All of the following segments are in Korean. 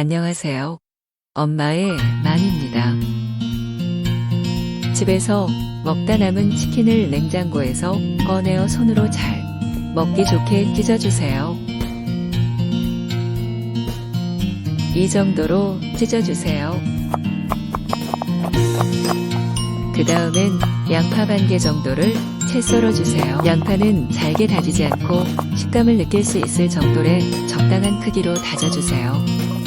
안녕하세요. 엄마의 맘입니다. 집에서 먹다 남은 치킨을 냉장고에서 꺼내어 손으로 잘 먹기 좋게 찢어주세요. 이 정도로 찢어주세요. 그 다음엔 양파 반 개 정도를 채 썰어주세요. 양파는 잘게 다지지 않고 식감을 느낄 수 있을 정도의 적당한 크기로 다져주세요.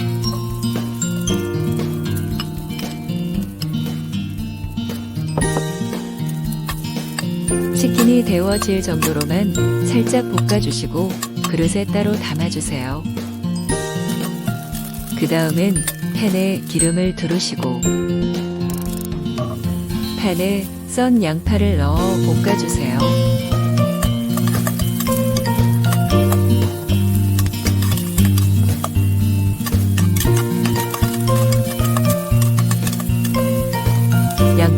치킨이 데워질 정도로만 살짝 볶아주시고 그릇에 따로 담아주세요. 그 다음엔 팬에 기름을 두르시고 팬에 썬 양파를 넣어 볶아주세요.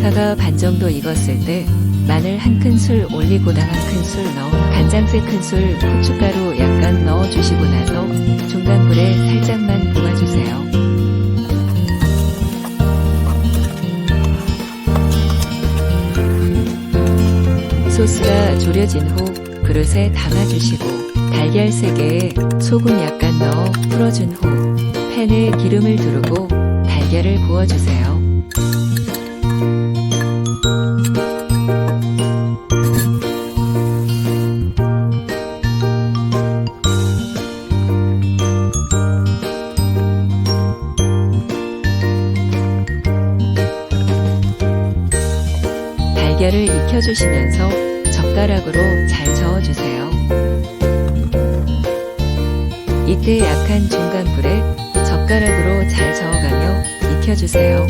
양파가 반 정도 익었을 때 마늘 한 큰술, 올리고당 한 큰술 넣어 간장 세 큰술, 고춧가루 약간 넣어주시고 나서 중간불에 살짝만 구워주세요. 소스가 졸여진 후 그릇에 담아주시고 달걀 3개에 소금 약간 넣어 풀어준 후 팬에 기름을 두르고 달걀을 구워주세요. 달걀을 익혀주시면서 젓가락으로 잘 저어주세요. 이때 약한 중간 불에 젓가락으로 잘 저어가며 익혀주세요.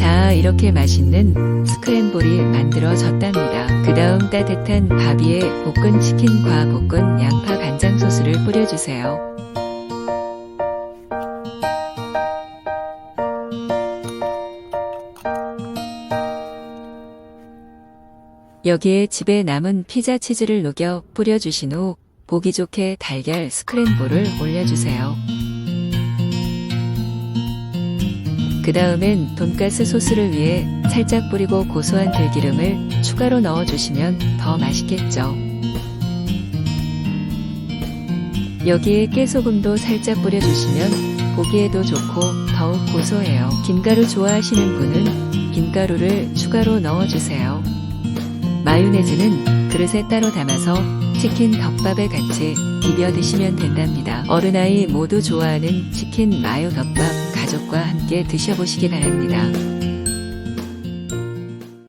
자, 이렇게 맛있는 스크램블이 만들어졌답니다. 그 다음 따뜻한 밥 위에 볶은 치킨과 볶은 양파 간장 소스를 뿌려주세요. 여기에 집에 남은 피자 치즈를 녹여 뿌려주신 후 보기 좋게 달걀 스크램블을 올려주세요. 그 다음엔 돈가스 소스를 위해 살짝 뿌리고 고소한 들기름을 추가로 넣어주시면 더 맛있겠죠. 여기에 깨소금도 살짝 뿌려주시면 보기에도 좋고 더욱 고소해요. 김가루 좋아하시는 분은 김가루를 추가로 넣어주세요. 마요네즈는 그릇에 따로 담아서 치킨 덮밥에 같이 비벼 드시면 된답니다. 어른아이 모두 좋아하는 치킨 마요 덮밥 가족과 함께 드셔보시기 바랍니다.